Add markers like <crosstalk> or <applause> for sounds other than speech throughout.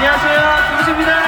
안녕하세요. 김수입니다.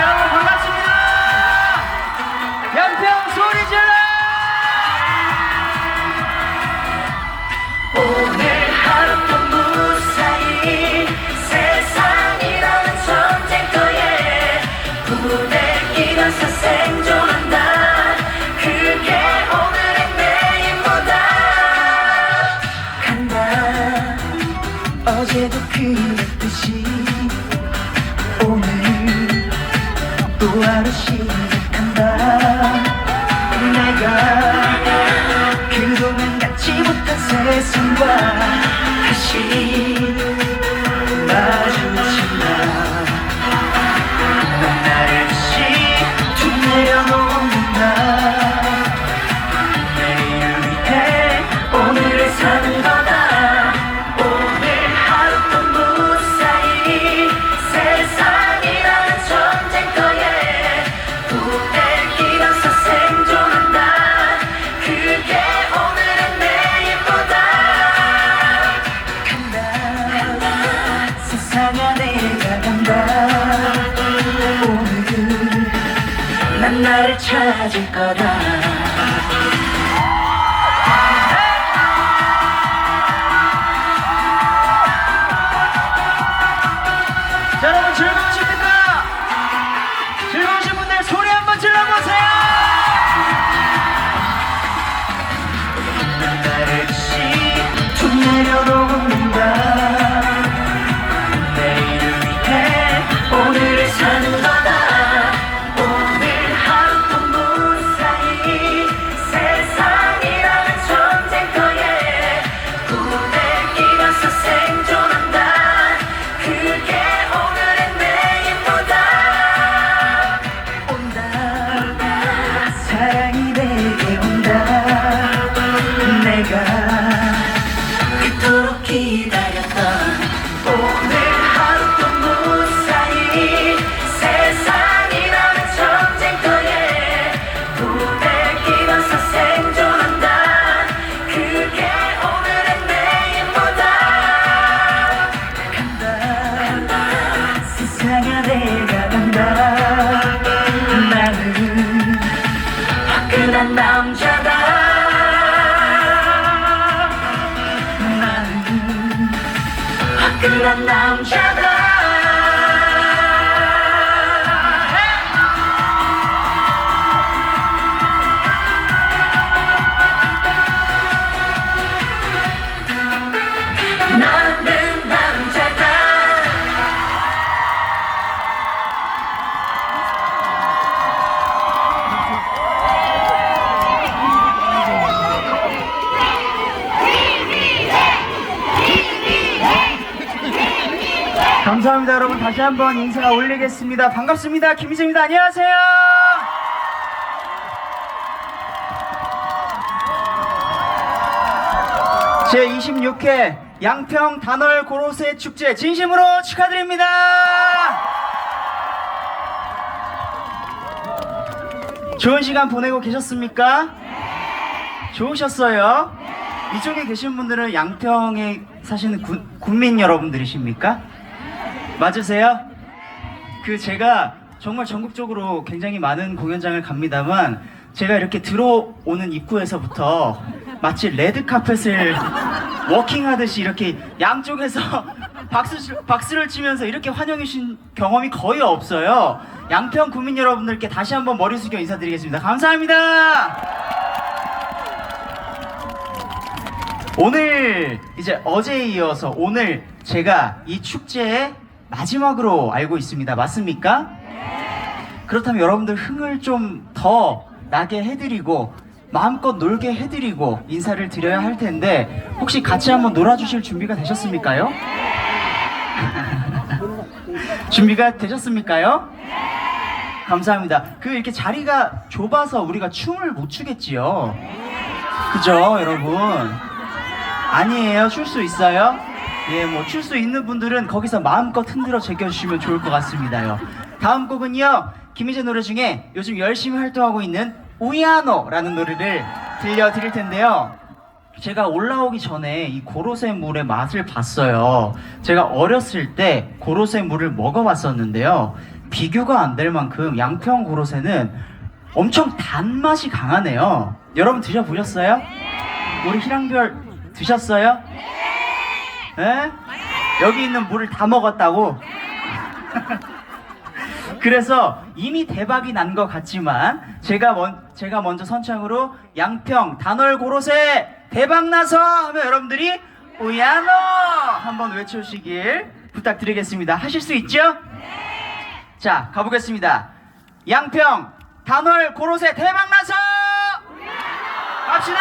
감사합니다, 여러분. 다시 한번 인사 올리겠습니다. 반갑습니다. 김희재입니다. 안녕하세요! 제26회 양평 단월 고로쇠 축제 진심으로 축하드립니다! 좋은 시간 보내고 계셨습니까? 좋으셨어요? 이쪽에 계신 분들은 양평에 사시는 군, 국민 여러분들이십니까? 맞으세요? 그 제가 정말 전국적으로 굉장히 많은 공연장을 갑니다만 제가 이렇게 들어오는 입구에서부터 마치 레드 카펫을 <laughs> 워킹하듯이 이렇게 양쪽에서 <laughs> 박수, 박수를 치면서 이렇게 환영해 주신 경험이 거의 없어요. 양평 국민 여러분들께 다시 한번 머리 숙여 인사드리겠습니다. 감사합니다. 오늘 이제 어제에 이어서 오늘 제가 이 축제의 마지막으로 알고 있습니다. 맞습니까? 그렇다면 여러분들 흥을 좀 더 나게 해드리고 마음껏 놀게 해드리고 인사를 드려야 할 텐데 혹시 같이 한번 놀아주실 준비가 되셨습니까요? <laughs> 준비가 되셨습니까요? 감사합니다. 그 이렇게 자리가 좁아서 우리가 춤을 못 추겠지요. 그죠, 여러분? 아니에요. 출 수 있어요? 예, 뭐 출 수 있는 분들은 거기서 마음껏 흔들어 제껴주시면 좋을 것 같습니다요. 다음 곡은요. 김희재 노래 중에 요즘 열심히 활동하고 있는 우야노라는 노래를 들려드릴 텐데요. 제가 올라오기 전에 이 고로쇠 물의 맛을 봤어요. 제가 어렸을 때 고로쇠 물을 먹어봤었는데요. 비교가 안 될 만큼 양평 고로쇠는 엄청 단맛이 강하네요. 여러분 드셔보셨어요? 우리 희랑별 드셨어요? 네? 여기 있는 물을 다 먹었다고? <laughs> 그래서 이미 대박이 난 것 같지만 제가 먼 제가 먼저 선창으로 양평 단월 고로쇠 대박 나서 하면 여러분들이 우야노 한번 외쳐주시길 부탁드리겠습니다. 하실 수 있죠? 자 가보겠습니다. 양평 단월 고로쇠 대박 나서 갑시다.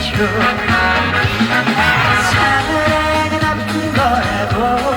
죠 사랑은 아픈 거라고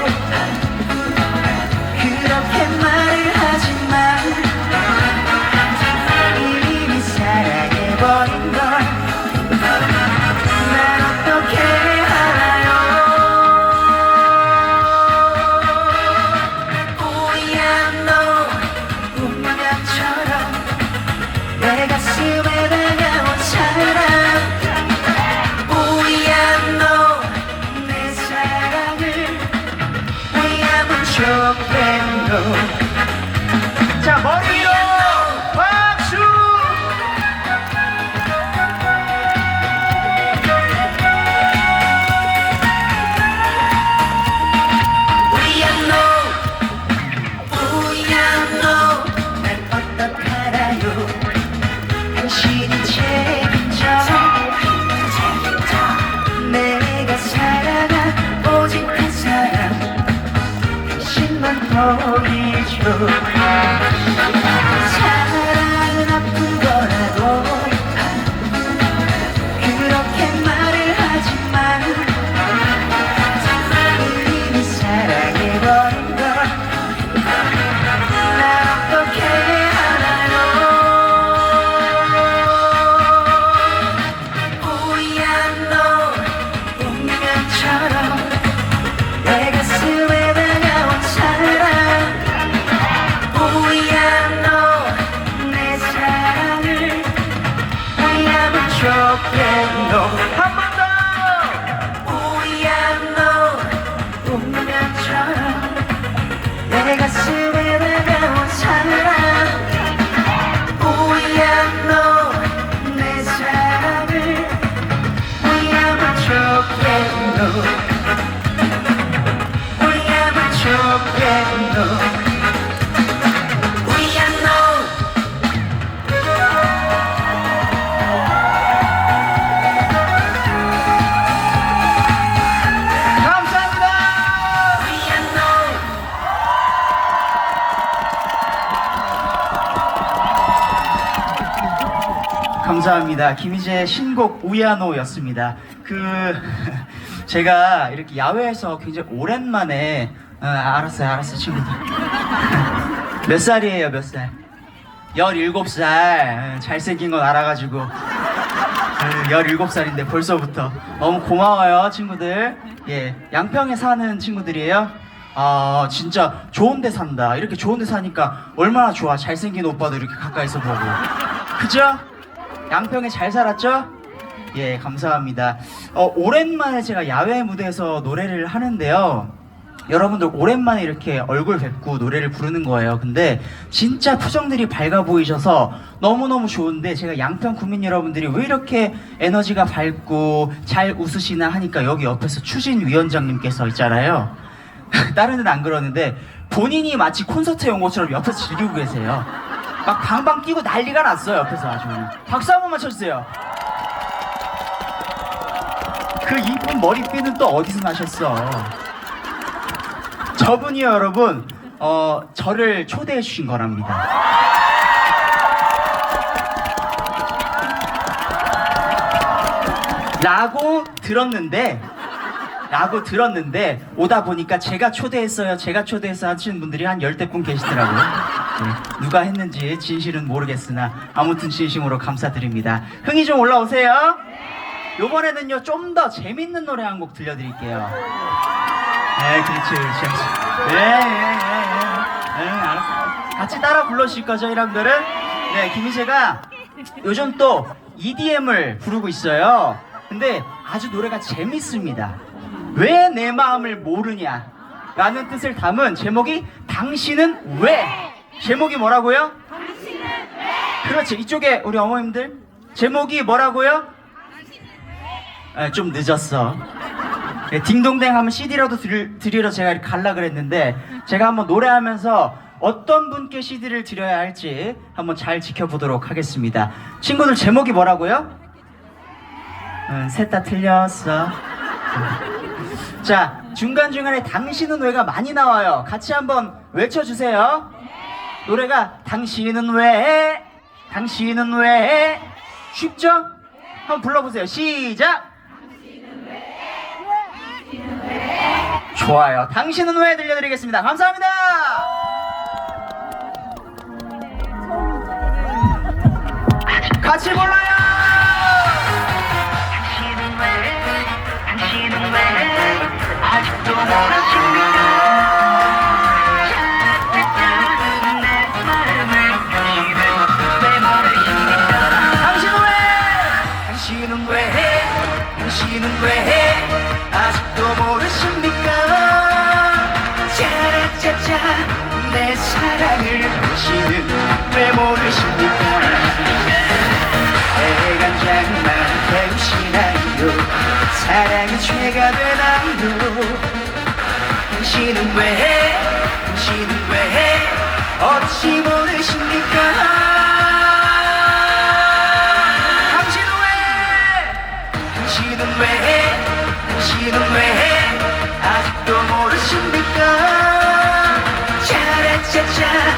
감사합니다. 김희재의 신곡 우야노였습니다. 그 <laughs> 제가 이렇게 야외에서 굉장히 오랜만에 어, 알았어요, 알았어요, 친구들. <laughs> 몇 살이에요, 몇 살? 17살. 잘생긴 건 알아가지고. 어, 17살인데 벌써부터. 너무 고마워요, 친구들. 예. 양평에 사는 친구들이에요. 아, 진짜 좋은 데 산다. 이렇게 좋은 데 사니까 얼마나 좋아. 잘생긴 오빠도 이렇게 가까이서 보고. 그죠? 양평에 잘 살았죠? 예, 감사합니다. 어, 오랜만에 제가 야외 무대에서 노래를 하는데요. 여러분들 오랜만에 이렇게 얼굴 뵙고 노래를 부르는 거예요. 근데 진짜 표정들이 밝아 보이셔서 너무너무 좋은데 제가 양평 국민 여러분들이 왜 이렇게 에너지가 밝고 잘 웃으시나 하니까 여기 옆에서 추진 위원장님께서 있잖아요. <laughs> 다른 데는 안 그러는데 본인이 마치 콘서트에 온 것처럼 옆에서 즐기고 계세요. 막 방방 뛰고 난리가 났어요 옆에서 아주 그냥. 박수 한 번만 쳐주세요. 그 이쁜 머리핀은 또 어디서 나셨어? 저분이요 여러분. 어 저를 초대해 주신 거랍니다. 라고 들었는데 라고 들었는데 오다 보니까 제가 초대했어요. 제가 초대했어요 하시는 분들이 한 열대 분 계시더라고요. 네, 누가 했는지 진실은 모르겠으나 아무튼 진심으로 감사드립니다. 흥이 좀 올라오세요. 요번에는요 좀 더 재밌는 노래 한 곡 들려드릴게요. 네 그렇지 그렇지. 네예예예 네, 알았어 같이 따라 불러주실 거죠 여러분들은? 네 김희재가 요즘 또 EDM을 부르고 있어요. 근데 아주 노래가 재밌습니다. 왜 내 마음을 모르냐? 라는 뜻을 담은 제목이 당신은 왜? 제목이 뭐라고요? 그렇지. 이쪽에 우리 어머님들 제목이 뭐라고요? 아, 좀 늦었어. 네, 딩동댕 하면 CD라도 들, 드리러 제가 갈라 그랬는데 제가 한번 노래하면서 어떤 분께 CD를 드려야 할지 한번 잘 지켜보도록 하겠습니다. 친구들 제목이 뭐라고요? 음, 셋다 틀렸어. 음. 자, 중간중간에 당신은 왜가 많이 나와요. 같이 한번 외쳐주세요. 노래가 당신은 왜, 당신은 왜, 쉽죠? 한번 불러보세요. 시작! 좋아요. 당신은 왜 들려드리겠습니다. 감사합니다. 같이 불러요. 당신은 왜 모르십니까 당신은 왜? 아직도 모르십니까? 짜라짜짜 내 사랑을 당신은 왜 모르십니까 대간장만 배우시나요? 사랑이 죄가 되나요 당신은 왜 당신은 왜 어찌 모르십니까? 당신은 왜? 당신은 왜 당신은 왜 아직도 모르십니까? 짜라짜짜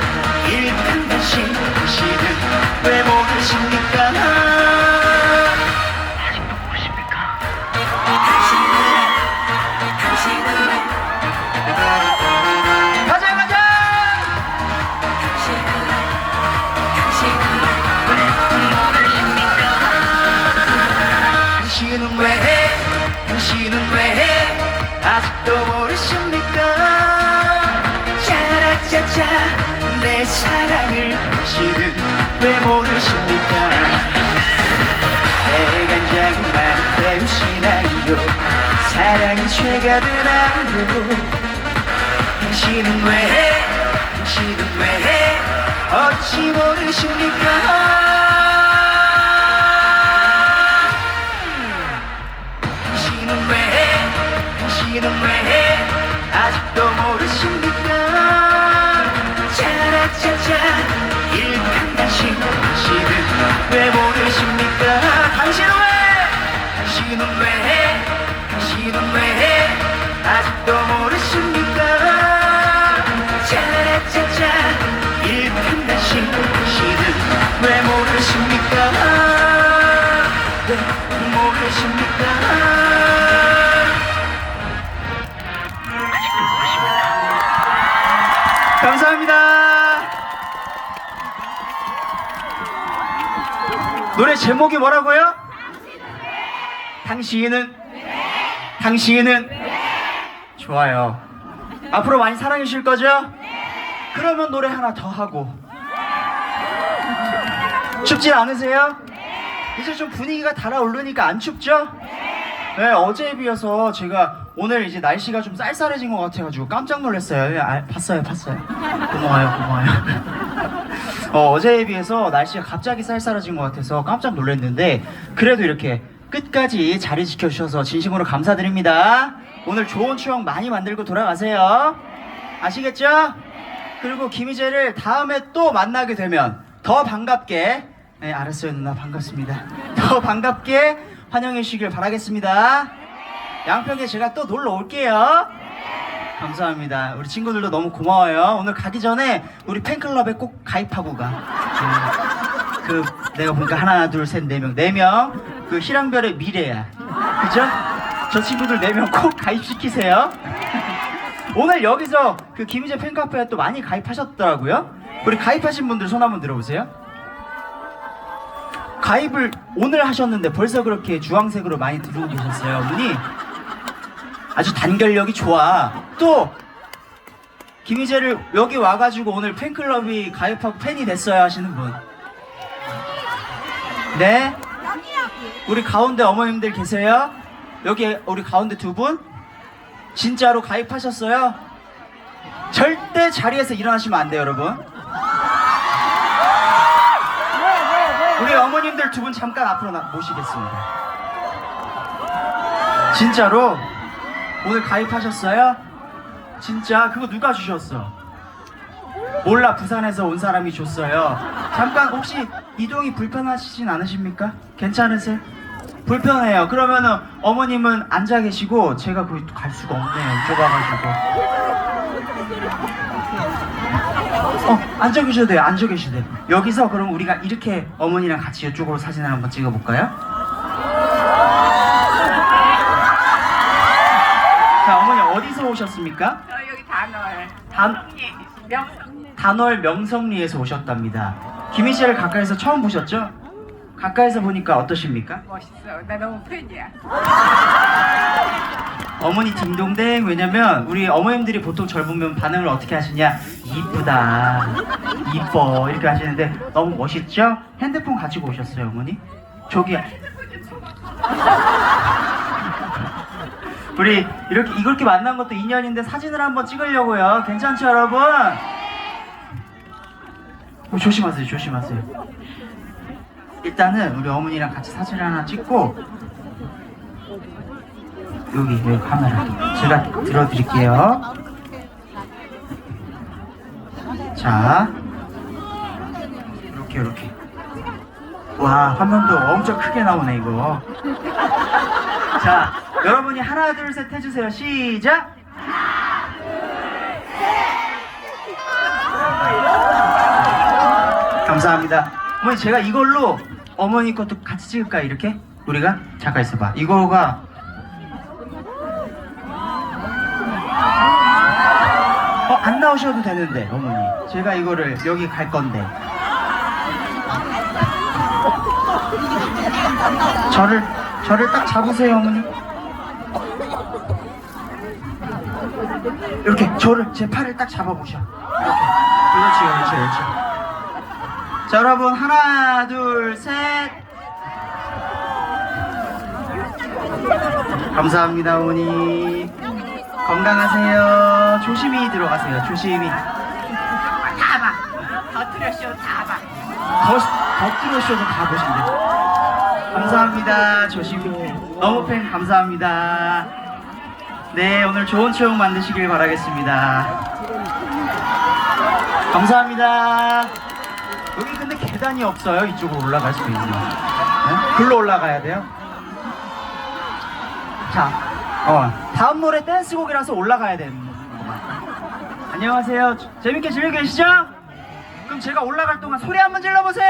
모르십니까? 대간장만 배우시나요. 사랑이 죄가 되나요 당신은 왜 당신은 왜 어찌 모르십니까? 당신은 왜 당신은 왜 아직도 모르십니까 왜 모르십니까? 당신은 왜? 당신은 왜? 당신은 왜 제목이 뭐라고요? 당신은 당신은 좋아요. 앞으로 많이 사랑해 주실 거죠? 그러면 노래 하나 더 하고 춥진 않으세요? 이제 좀 분위기가 달아오르니까 안 춥죠? 네, 어제에 비해서 제가 오늘 이제 날씨가 좀 쌀쌀해진 것 같아가지고 깜짝 놀랐어요. 예, 아, 봤어요, 봤어요. 고마워요, 고마워요. 어, 어제에 비해서 날씨가 갑자기 쌀쌀해진 것 같아서 깜짝 놀랐는데 그래도 이렇게 끝까지 자리 지켜주셔서 진심으로 감사드립니다. 오늘 좋은 추억 많이 만들고 돌아가세요. 아시겠죠? 그리고 김희재를 다음에 또 만나게 되면 더 반갑게 네 알았어요 누나 반갑습니다 <laughs> 더 반갑게 환영해 주시길 바라겠습니다 양평에 제가 또 놀러 올게요 감사합니다 우리 친구들도 너무 고마워요 오늘 가기 전에 우리 팬클럽에 꼭 가입하고 가 네. 그 내가 보니까 하나 둘 셋 네 명 네 명 그 희랑별의 미래야 그죠? 저 친구들 네 명 꼭 가입시키세요 오늘 여기서 그 김희재 팬카페에 또 많이 가입하셨더라고요. 우리 가입하신 분들 손 한번 들어보세요. 가입을 오늘 하셨는데 벌써 그렇게 주황색으로 많이 들어오고 계셨어요, 어머니. 아주 단결력이 좋아. 또 김희재를 여기 와가지고 오늘 팬클럽이 가입하고 팬이 됐어요 하시는 분. 네. 우리 가운데 어머님들 계세요? 여기 우리 가운데 두 분? 진짜로 가입하셨어요? 절대 자리에서 일어나시면 안 돼요, 여러분. 우리 어머님들 두 분 잠깐 앞으로 나, 모시겠습니다. 진짜로 오늘 가입하셨어요? 진짜 그거 누가 주셨어? 몰라 부산에서 온 사람이 줬어요. 잠깐 혹시 이동이 불편하시진 않으십니까? 괜찮으세요? 불편해요. 그러면은 어머님은 앉아 계시고 제가 거기 갈 수가 없네요. 좁아가지고. 어 앉아 계셔도 돼요. 앉아 계셔도 돼요. 여기서 그럼 우리가 이렇게 어머니랑 같이 이쪽으로 사진을 한번 찍어볼까요? 자 어머니 어디서 오셨습니까? 저 여기 단월 단 명성 단월 명성리에서 오셨답니다. 김희 씨를 가까이서 처음 보셨죠? 가까이서 보니까 어떠십니까? 멋있어. 나 너무 팬이야. 어머니 딩동댕 왜냐면 우리 어머님들이 보통 절 보면 반응을 어떻게 하시냐 이쁘다 이뻐 이렇게 하시는데 너무 멋있죠? 핸드폰 가지고 오셨어요 어머니? 저기 우리 이렇게 이렇게 만난 것도 인연인데 사진을 한번 찍으려고요. 괜찮죠 여러분? 어, 조심하세요 조심하세요. 일단은 우리 어머니랑 같이 사진을 하나 찍고 여기 여기 카메라. 제가 들어드릴게요. 자. 이렇게 이렇게. 와 화면도 엄청 크게 나오네 이거. 자 여러분이 하나 둘 셋 해주세요 시작 감사합니다 어머니 제가 이걸로 어머니 것도 같이 찍을까 요 이렇게 우리가 잠깐 있어봐 이거가 어, 안 나오셔도 되는데, 어머니. 제가 이거를 여기 갈 건데. 저를, 저를 딱 잡으세요, 어머니. 이렇게, 저를, 제 팔을 딱 잡아보셔. 이렇게. 그렇지, 그렇지, 그렇지. 자, 여러분, 하나, 둘, 셋. 감사합니다, 어머니. 건강하세요. 조심히 들어가세요. 조심히. 다 봐. 더 트려쇼 다 봐. 더, 더 들어오셔서 다 보신대. 감사합니다. 조심히. 너무 팬 감사합니다. 네, 오늘 좋은 추억 만드시길 바라겠습니다. 감사합니다. 여기 근데 계단이 없어요. 이쪽으로 올라갈 수 있는. 네? 글로 올라가야 돼요. 자, 어, 다음 노래 댄스곡이라서 올라가야 되는 거만. 안녕하세요. 재밌게 즐기고 계시죠? 그럼 제가 올라갈 동안 소리 한번 질러보세요.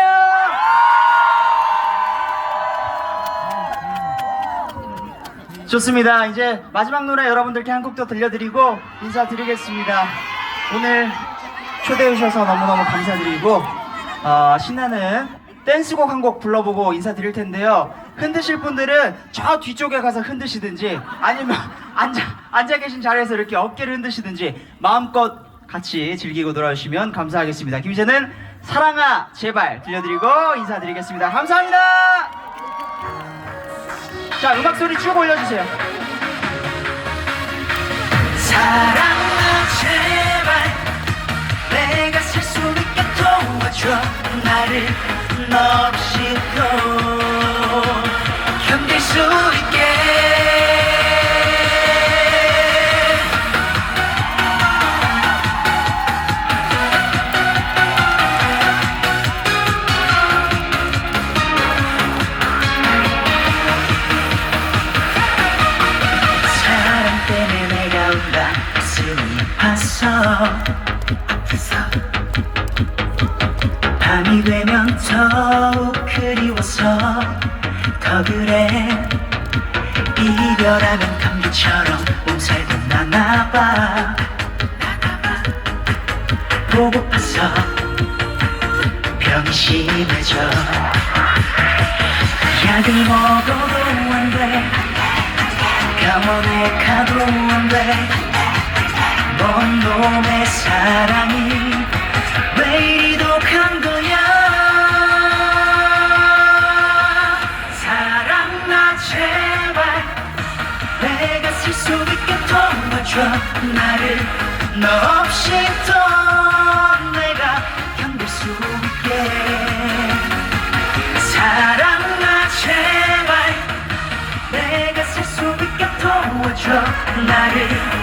좋습니다. 이제 마지막 노래 여러분들께 한 곡 더 들려드리고 인사드리겠습니다. 오늘 초대해 주셔서 너무너무 감사드리고 어, 신나는 댄스곡 한 곡 불러보고 인사드릴 텐데요. 흔드실 분들은 저 뒤쪽에 가서 흔드시든지 아니면 <laughs> 앉아, 앉아 계신 자리에서 이렇게 어깨를 흔드시든지 마음껏 같이 즐기고 놀아주시면 감사하겠습니다. 김희재는 사랑아 제발 들려드리고 인사드리겠습니다. 감사합니다. 자 음악 소리 쭉 올려주세요. 사랑아 제발. 내가 살 수 있게 도와줘. 나를 너 없이도 견딜 수 있게 앞에서 밤이 되면 더욱 그리워서 더 그래. 이별하면 감기처럼 몸살도 나나봐. 보고파서 병이 심해져. 약을 먹어도 안돼. 병원에 가도 안돼 먼 놈의 사랑이 왜 이리 독한 거야? 사랑 나 제발 내가 쓸수 있게 도와줘. 나를 너 없이 또 내가 견딜 수 있게. 사랑 나 제발 내가 쓸수 있게 도와줘. 나를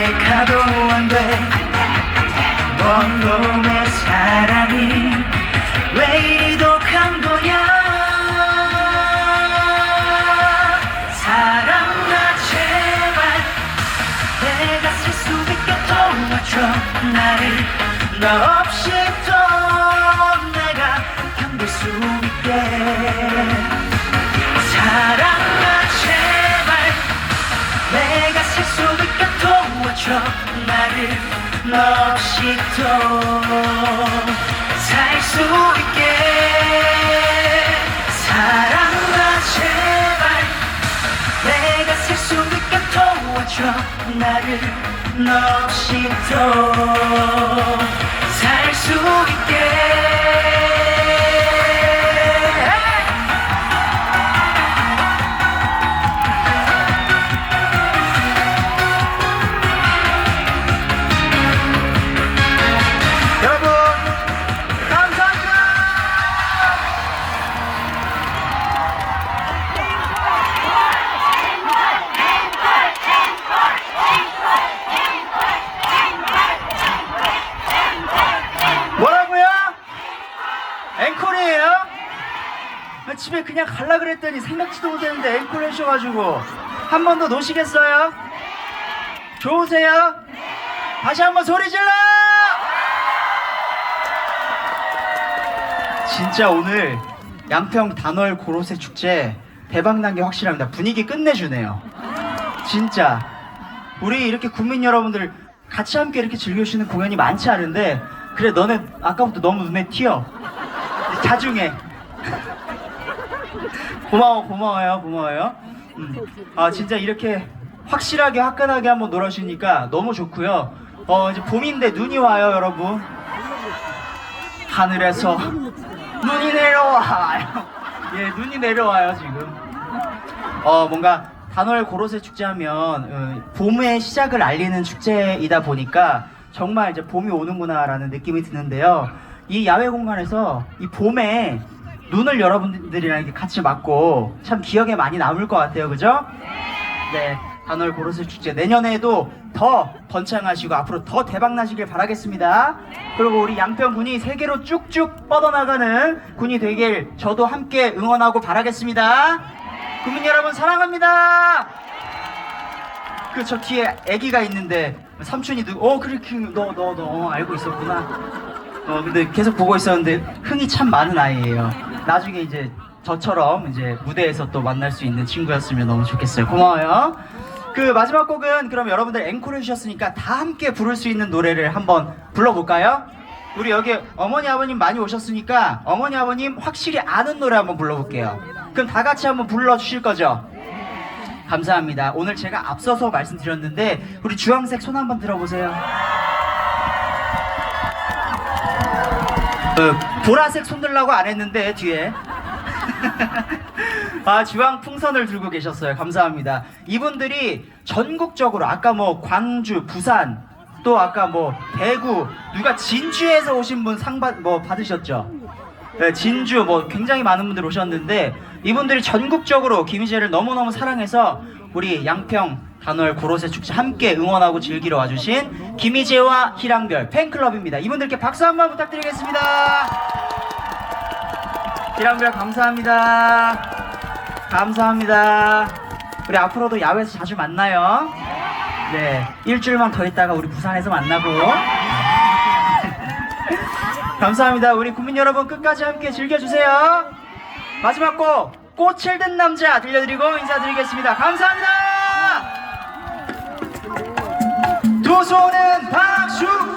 가도 안돼 먼 놈의 사랑이 왜 이리 독한 거야 사랑 나 제발. 내가 쓸 수 있게 도와줘. 나를 너 도와줘 나를 너 없이 또살 수 있게. 사랑아 제발. 내가 쓸수 있게 도와줘. 나를 너 없이 또살 수 있게 앵콜이에요? 아, 집에 그냥 갈라 그랬더니 생각지도 못했는데 앵콜 해주셔가지고 한 번 더 노시겠어요? 좋으세요? 다시 한번 소리 질러! 진짜 오늘 양평 단월 고로쇠 축제 대박 난 게 확실합니다. 분위기 끝내주네요. 진짜 우리 이렇게 국민 여러분들 같이 함께 이렇게 즐겨주시는 공연이 많지 않은데 그래 너네 아까부터 너무 눈에 튀어. 자중해. 고마워 고마워요 고마워요. 음. 아 진짜 이렇게 확실하게 화끈하게 한번 놀아주니까 너무 좋고요. 어 이제 봄인데 눈이 와요 여러분. 하늘에서 눈이 내려와요. <laughs> 예, 눈이 내려와요 지금. 어 뭔가 단월 고로쇠 축제하면 어, 봄의 시작을 알리는 축제이다 보니까 정말 이제 봄이 오는구나라는 느낌이 드는데요. 이 야외 공간에서 이 봄에 눈을 여러분들이랑 같이 맞고 참 기억에 많이 남을 것 같아요, 그죠? 네, 단월 고로쇠 축제 내년에도 더 번창하시고 앞으로 더 대박 나시길 바라겠습니다. 그리고 우리 양평 군이 세계로 쭉쭉 뻗어나가는 군이 되길 저도 함께 응원하고 바라겠습니다. 국민 여러분 사랑합니다. 그 저 뒤에 아기가 있는데 삼촌이 누, 어 그렇게 너너 너 어, 알고 있었구나. 어 근데 계속 보고 있었는데 흥이 참 많은 아이예요. 나중에 이제 저처럼 이제 무대에서 또 만날 수 있는 친구였으면 너무 좋겠어요. 고마워요. 그 마지막 곡은 그럼 여러분들 앵콜 해주셨으니까 다 함께 부를 수 있는 노래를 한번 불러볼까요? 우리 여기 어머니 아버님 많이 오셨으니까 어머니 아버님 확실히 아는 노래 한번 불러볼게요. 그럼 다 같이 한번 불러주실 거죠? 감사합니다. 오늘 제가 앞서서 말씀드렸는데 우리 주황색 손 한번 들어보세요. 어, 보라색 손 들라고 안 했는데 뒤에 <laughs> 아 주황 풍선을 들고 계셨어요. 감사합니다. 이분들이 전국적으로 아까 뭐 광주, 부산 또 아까 뭐 대구 누가 진주에서 오신 분 상받 뭐 받으셨죠? 네, 진주 뭐 굉장히 많은 분들 오셨는데 이분들이 전국적으로 김희재를 너무너무 사랑해서 우리 양평 단월 고로쇠 축제 함께 응원하고 즐기러 와주신 김희재와 희랑별 팬클럽입니다. 이분들께 박수 한 번 부탁드리겠습니다. 희랑별 감사합니다. 감사합니다. 우리 앞으로도 야외에서 자주 만나요. 네, 일주일만 더 있다가 우리 부산에서 만나고. <laughs> 감사합니다. 우리 국민 여러분 끝까지 함께 즐겨주세요. 마지막 곡 꽃을 든 남자 들려드리고 인사드리겠습니다. 감사합니다. 두 손은 박수.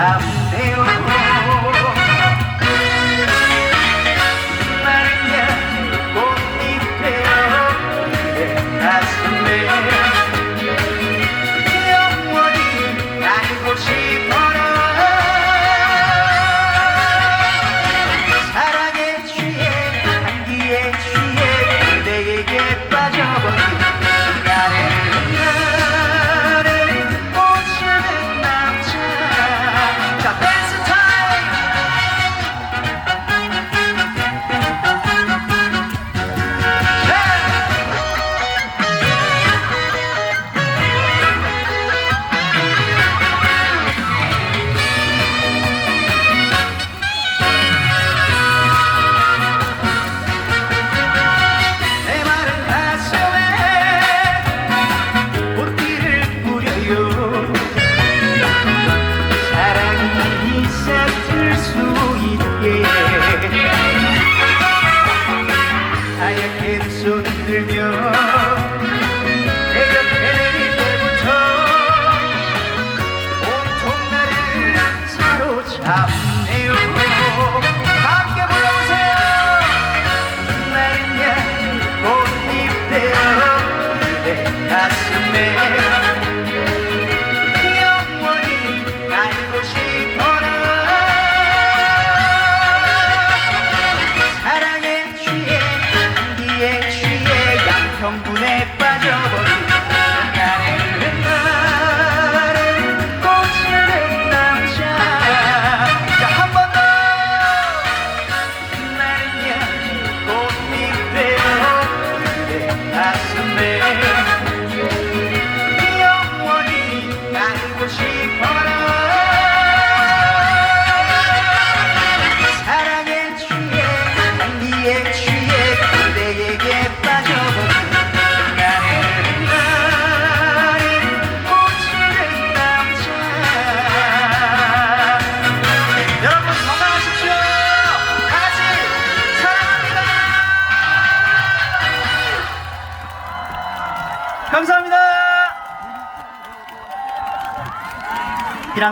사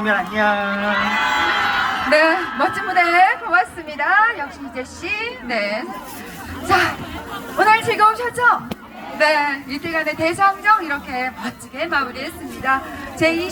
희랑면 안녕. 네, 멋진 무대 고맙습니다. 역시 이재 씨. 네. 자, 오늘 즐거우셨죠? 네, 이태간의 대성정 이렇게 멋지게 마무리했습니다. 제 20.